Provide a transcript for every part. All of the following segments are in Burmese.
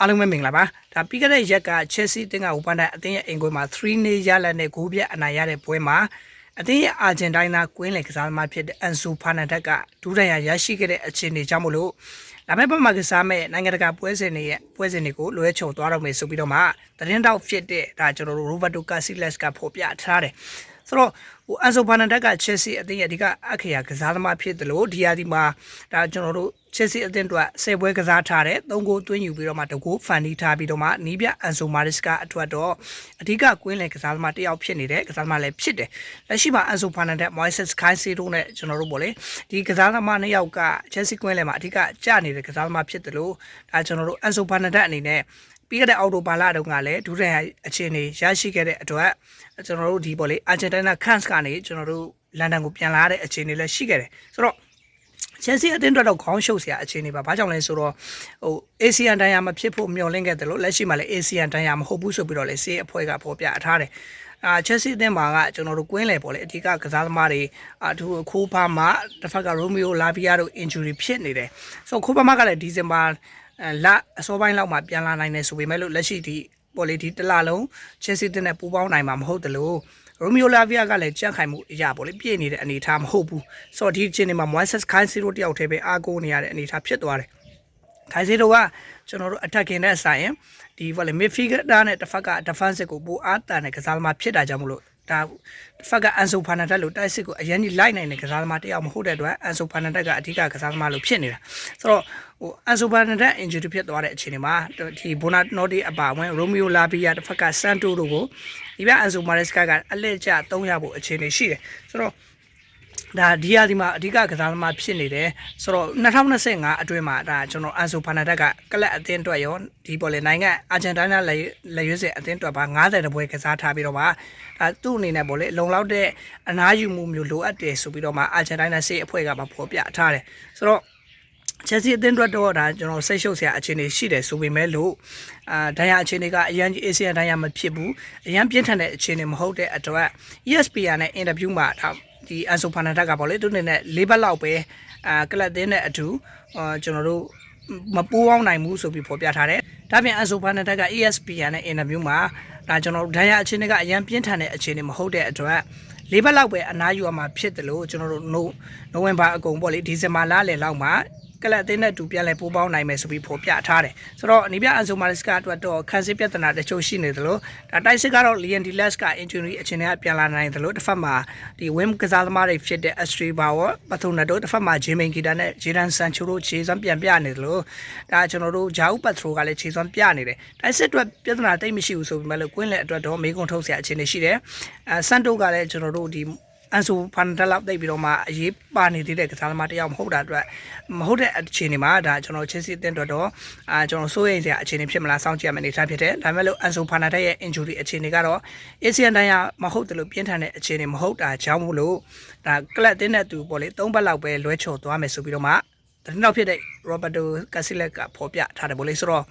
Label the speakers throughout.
Speaker 1: အားလုံးပဲမင်္ဂလာပါဒါပြီးခဲ့တဲ့ရက်က Chelsea အသင်းကဝပန်တဲ့အသင်းရဲ့အင်ကွင်းမှာ3နေရလက်နဲ့ဂိုးပြတ်အနိုင်ရတဲ့ပွဲမှာအသင်းရဲ့အာဂျင်တိုင်းသားကွင်းလေကစားသမားဖြစ်တဲ့အန်ဆူဖာနန်ဒက်ကဒူးဒဏ်ရာရရှိခဲ့တဲ့အခြေအနေကြောင့်မလို့လာမယ့်ပတ်မှာကစားမဲ့နိုင်ငံတကာပွဲစဉ်တွေရဲ့ပွဲစဉ်တွေကိုလွှဲချော်သွားတော့မယ်ဆိုပြီးတော့မှသတင်းတောက်ဖြစ်တဲ့ဒါကျွန်တော်တို့ Roberto Casillas ကဖော်ပြထားတယ် ဆိုတော့ဟိုအန်ဆိုဖာနန်ဒက်က Chelsea အသင်းရဲ့အဓိကအခရာကစားသမားဖြစ်တယ်လို့ဒီဟာဒီမှာဒါကျွန်တော်တို့ Chelsea အသင်းအတွက်ဆယ်ပွဲကစားထားတဲ့၃ဂိုးသွင်းယူပြီးတော့မှတကူဖန်တီးထားပြီးတော့မှနီးပြအန်ဆိုမာရစ်ကအထွတ်တော့အဓိကကွင်းလယ်ကစားသမားတစ်ယောက်ဖြစ်နေတဲ့ကစားသမားလည်းဖြစ်တယ်လက်ရှိမှာအန်ဆိုဖာနန်ဒက်မိုက်ဆက်ခိုင်းစီတို့နဲ့ကျွန်တော်တို့ပေါ့လေဒီကစားသမားနှစ်ယောက်က Chelsea ကွင်းလယ်မှာအဓိကကျနေတဲ့ကစားသမားဖြစ်တယ်လို့ဒါကျွန်တော်တို့အန်ဆိုဖာနန်ဒက်အနေနဲ့ ပြီးခဲ့တဲ့အောက်တိုဘာလတုန်းကလည်းဒူးရန်အခြေအနေရရှိခဲ့တဲ့အတွက်ကျွန်တော်တို့ဒီပေါ့လေအာဂျင်တီနာခန့်စ်ကနေကျွန်တော်တို့လန်ဒန်ကိုပြန်လာတဲ့အခြေအနေလည်းရှိခဲ့တယ်ဆိုတော့ချယ်ဆီအသင်းအတွက်တော့ခေါင်းရှုပ်စရာအခြေအနေပါဘာကြောင့်လဲဆိုတော့ဟိုအေဆီယန်တန်ယာမဖြစ်ဖို့မျှော်လင့်ခဲ့တယ်လို့လက်ရှိမှာလည်းအေဆီယန်တန်ယာမဟုတ်ဘူးဆိုပြီးတော့လည်းဆေးအဖွဲ့ကဖော်ပြထားတယ်အာချက်စီအသင်းမှာကကျွန်တော်တို့ကွင်းလေပေါ့လေအဓိကကစားသမားတွေအထူးခိုးဖားမှာတစ်ဖက်ကရိုမီယိုလာဗီယာတို့ injury ဖြစ်နေတယ်ဆိုတော့ခိုးဖားမှာကလည်းဒီဇင်ဘာ လအစောပိုင်းလောက်မှာပြန်လာနိုင်တယ်ဆိုပေမဲ့လို့လက်ရှိဒီပေါ့လေဒီတစ်လလုံးချက်စီအသင်းနဲ့ပူးပေါင်းနိုင်မှာမဟုတ်တယ်လို့ရိုမီယိုလာဗီယာကလည်းကြန့်ခိုင်မှုအရာပေါ့လေပြည့်နေတဲ့အနေအထားမဟုတ်ဘူးဆိုတော့ဒီအချိန်မှာမွိုင်းဆက်ခိုင်းစီရိုတယောက်တည်းပဲအားကိုးနေရတဲ့အနေအထားဖြစ်သွားတယ်ခိုင်းစီရိုကကျွန်တော်တို့ attacking နဲ့ဆိုင်ရင်ဒီပေါ့လေ midfielder နဲ့တစ်ဖက်က defense ကိုပိုအားတန်တဲ့ကစားသမားဖြစ်တာကြောင့်မလို့ ဒါတစ်ဖက်ကအန်ဆိုဖာနန်တက်လို့တိုက်စစ်ကိုအရင်ကြီးလိုက်နိုင်တဲ့ကစားသမားတယောက်မဟုတ်တဲ့အတွက်အန်ဆိုဖာနန်တက်ကအဓိကကစားသမားလို့ဖြစ်နေတာဆိုတော့ဟိုအန်ဆိုဖာနန်တက် injury ဖြစ်သွားတဲ့အခြေအနေမှာဒီဘိုနာနိုဒီအပါဝင်ရိုမီယိုလာဗီယာတစ်ဖက်ကဆန်တိုတို့ကိုဒီဘက်အန်ဆိုမာရက်စကာကအလက်ကျ3ရဖို့အခြေအနေရှိတယ်ဆိုတော့ ဒါဒီယာဒီမှာအဓိကကစားသမားဖြစ်နေတယ်ဆိုတော့2025အတွင်းမှာဒါကျွန်တော်အန်ဆိုဖာနာတက်ကကလပ်အသင်းအတွက်ရောဒီပေါ်လေနိုင်ငံအာဂျင်တီနာလက်လက်ရွေးစင်အသင်းအတွက်ပါ90တပွဲကစားထားပြီးတော့မှဒါသူ့အနေနဲ့ပေါ့လေလုံလောက်တဲ့အနားယူမှုမျိုးလိုအပ်တယ်ဆိုပြီးတော့မှအာဂျင်တီနာစေအဖွဲ့ကပါဖော်ပြထားတယ်ဆိုတော့ချက်စီအသင်းအတွက်တော့ဒါကျွန်တော်စိတ်ရှုပ်စရာအခြေအနေရှိတယ်ဆိုပေမဲ့လို့အာဒဏ်ရာအခြေအနေကအရန်ကြီးအေဆီယန်ဒဏ်ရာမဖြစ်ဘူးအရန်ပြင်းထန်တဲ့အခြေအနေမဟုတ်တဲ့အတွက် ESPN နဲ့အင်တာဗျူးမှာဒါ ဒီအန်ဆိုဖာနာတက်ကပေါ့လေသူနေနဲ့၄ဘက်လောက်ပဲအာကလပ်သင်းနဲ့အတူအာကျွန်တော်တို့မပူးပေါင်းနိုင်ဘူးဆိုပြီးဖော်ပြထားတယ်။ဒါပြင်အန်ဆိုဖာနာတက်က ESPN နဲ့အင်တာဗျူးမှာဒါကျွန်တော်တို့ဒဏ်ရာအခြေအနေကအရန်ပြင်းထန်တဲ့အခြေအနေမဟုတ်တဲ့အတွက်လေးဘက်လောက်ပဲအနားယူရမှာဖြစ်တယ်လို့ကျွန်တော်တို့နိုနိုဝင်ဘာအကုန်ပေါ့လေဒီဇင်ဘာလလယ်လောက်မှာ ကလပ်အသင်းနဲ့တူပြန်လဲပိုးပေါင်းနိုင်မယ်ဆိုပြီးဖော်ပြထားတယ်ဆိုတော့အနီးပြအန်ဆိုမာလစ်ကအတွက်တော့ခန်းစစ်ပြဿနာတချို့ရှိနေတယ်လို့ဒါတိုက်စစ်ကတော့လီယန်ဒီလက်စ်ကအင်ဂျူရီအခြေအနေကပြန်လာနိုင်တယ်လို့တစ်ဖက်မှာဒီဝင်းကစားသမားတွေဖြစ်တဲ့အက်စထရီဘာဝပထုနာတို့တစ်ဖက်မှာဂျေမင်ကီတာနဲ့ဂျေဒန်ဆန်ချိုတို့ခြေစွမ်းပြန်ပြနေတယ်လို့ဒါကျွန်တော်တို့ဂျာဦးပတ်ထရိုကလည်းခြေစွမ်းပြနေတယ်တိုက်စစ်အတွက်ပြဿနာတိတ်မရှိဘူးဆိုပေမဲ့လို့ကွင်းလက်အတွက်တော့မေကွန်ထုတ်စရာအခြေအနေရှိတယ်အဲဆန်တိုကလည်းကျွန်တော်တို့ဒီ အန်ဆိုဖန်တက်လောက်တိတ်ပြီးတော့မှအရေးပါနေသေးတဲ့ကစားသမားတယောက်မဟုတ်တာအတွက်မဟုတ်တဲ့အခြေအနေမှာဒါကျွန်တော်ချက်စီအသင်းတော်တော့အာကျွန်တော်စိုးရိမ်စရာအခြေအနေဖြစ်မလားစောင့်ကြည့်ရမယ့်အနေအထားဖြစ်တယ်ဒါပေမဲ့လို့အန်ဆိုဖန်တက်ရဲ့ injury အခြေအနေကတော့ ASEAN တိုင်းရမဟုတ်တယ်လို့ပြင်းထန်တဲ့အခြေအနေမဟုတ်တာကြောင့်မို့လို့ဒါကလပ်တင်းတဲ့သူပေါ့လေ၃ဘက်လောက်ပဲလွဲချော်သွားမယ်ဆိုပြီးတော့မှသတင်းတော့ဖြစ်တဲ့ Roberto Casillas ကဖော်ပြထားတယ်ပေါ့လေဆိုတော့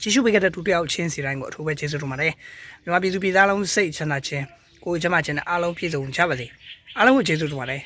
Speaker 1: ကြည့်ရှုပေးခဲ့တဲ့တူတယောက်ချင်းစီတိုင်းကိုအထူးပဲကျေးဇူးတင်ပါတယ်မြန်မာပြည်သူပြည်သားလုံးစိတ်ချမ်းသာခြင်း ကိုယ်ကျမချင်းနဲ့အားလုံးပြည့်စုံကြပါစေအားလုံးကိုကျေးဇူးတင်ပါတယ်